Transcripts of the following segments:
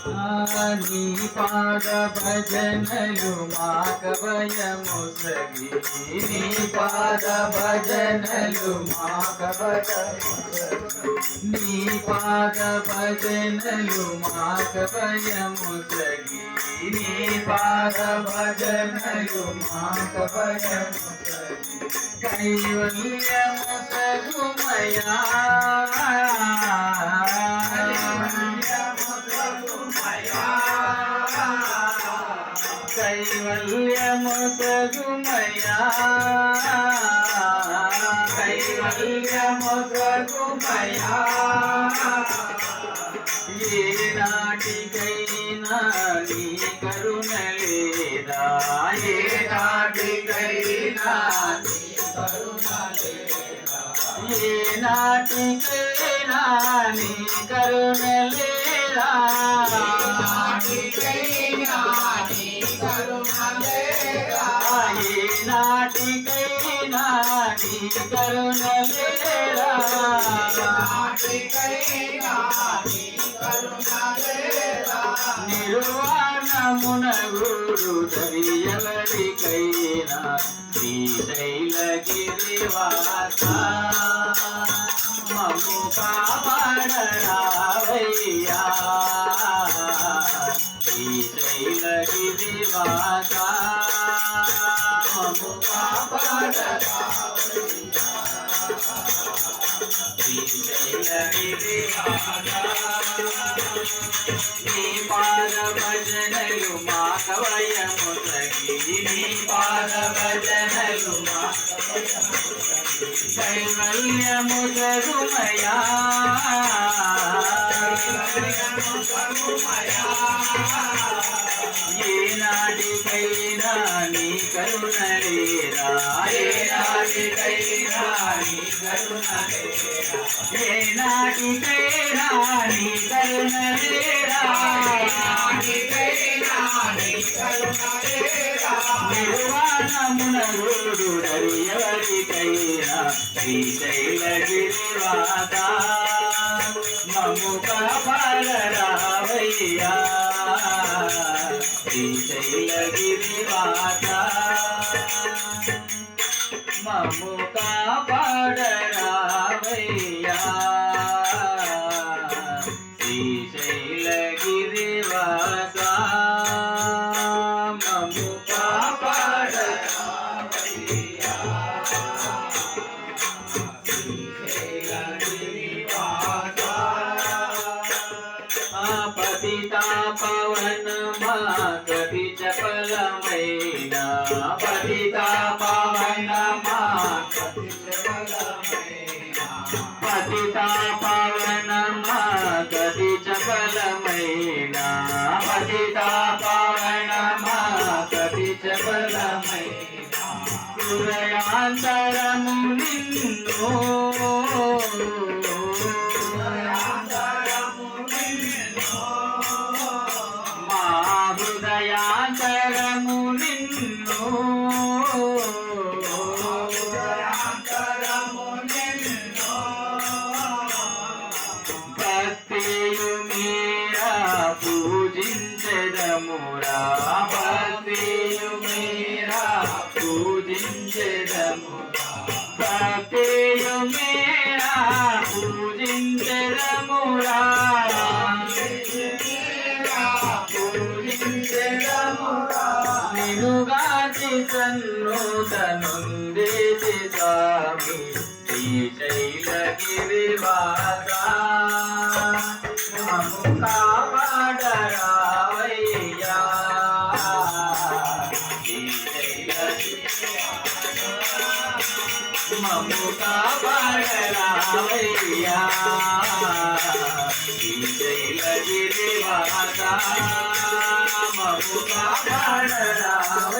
నీ పాద భజనలు మాకవయము సగి నీ పాద భజనలు మాకవయము నీ పాద భజనలు మాకవయము సగి నీ పాద భజనలు మాకవయము సగి కైవల్యము సగుమయా కైవల్యము సగుమయా కైవల్యము సగుమయా ఏ నాటికైనా నీ కరుణ లేదా ఏ నాటికైనా నీ కరుణ లేదా ఏ నాటికైనా నీ కరుణ లేదా నాటికైనా నీ కరుణ లేదా నిర్వాణమున గురు దరియవరికైనా శ్రీశైలగిరివాస మమ్ము కాపాడరావయ్యా శ్రీశైలగిరివాస మమ్ము కాపాడరావయ్యా నీ పాద భజనలు మా కవయము సగి నీ పాద భజనలు మా కైవల్యము నీ కరుణ లేరా ఏ నాటికైనా ఏ నాటికైనా నీ కరుణ లేరా నిర్వాణమున కాపాడరావయ్యా శ్రీశైలగిరివాత మము కాపాడరా. जन्मा कभी चपल मैना पतिता पावन मा कभी चपल मैना. पतिता पावन मा कभी चपल मैना पतिता पावन मा कभी चपल मैना. हृदयांतरमुनिन्नो పూజించదమురా భక్తియు మీరా పూజించదమురా భక్తియు మీరా పూజించెదమురా నినుగాచి సన్నుతనుందేసి స్వామి శ్రీశైలగిరివాస మము కాపాడరావయ్యా మము కాపాడరావయ్యా శ్రీశైలగిరివాస కాపాడరావయ్యా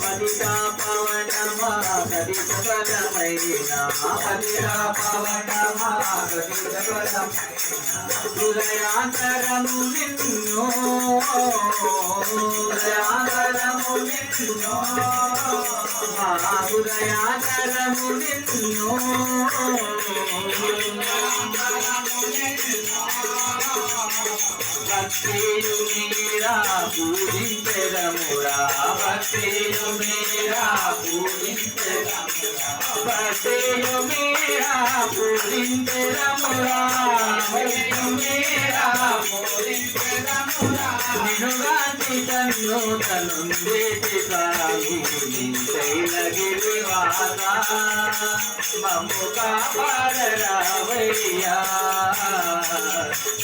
పదిగా పవనమా కదిత బలమైన పదిగా పవనమా కదిత బలమైన హృదయాంతరము నిన్ను హృదయాంతరము నిన్ను హృదయాంతరము నిన్ను. భక్తియు మీరా పూజించదమురా భక్తియు మీరా పూజించదమురా భక్తియు మీరా పూజించదమురా భక్తియు మీరా పూజించదమురా. నినుగాంతి తన్ను తనుందేటి సాగు నింతైలగిరివాస మమ్ము కాపాడరా కాపాడరావయ్యా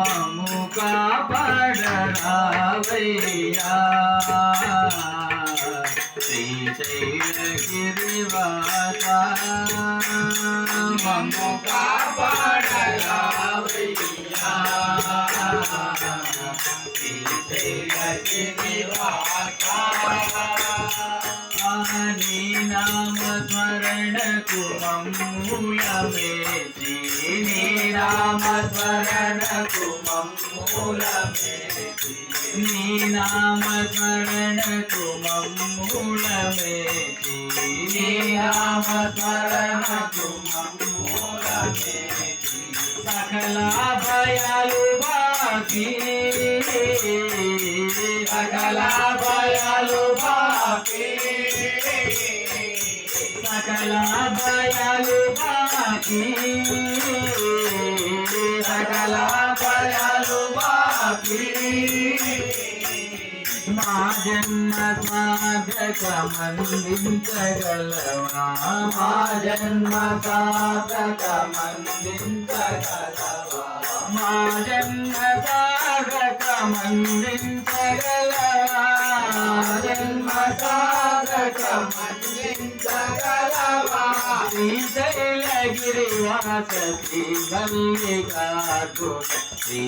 మమ్ము మము కాపాడరావయ్యా శ్రీశైలగిరివాస మము కాపాడరావయ్యా శ్రీశైలగిరివాస స్మరణకు నీ నామ స్మరణకు నీ నామ స్మరణకు సకల భయాలు బాకి సకల భయాలు బాకి. సకల భయాలు బాకి. మా జన్మ సాధక మందించగలవా మా జన్మ సాధక మందించగలవా మా జన్మ సాధక మందించగలవా జన్మ సాధక మందించగలవా శ్రీశైలగిరివాస శ్రీ మల్లికార్జున శ్రీ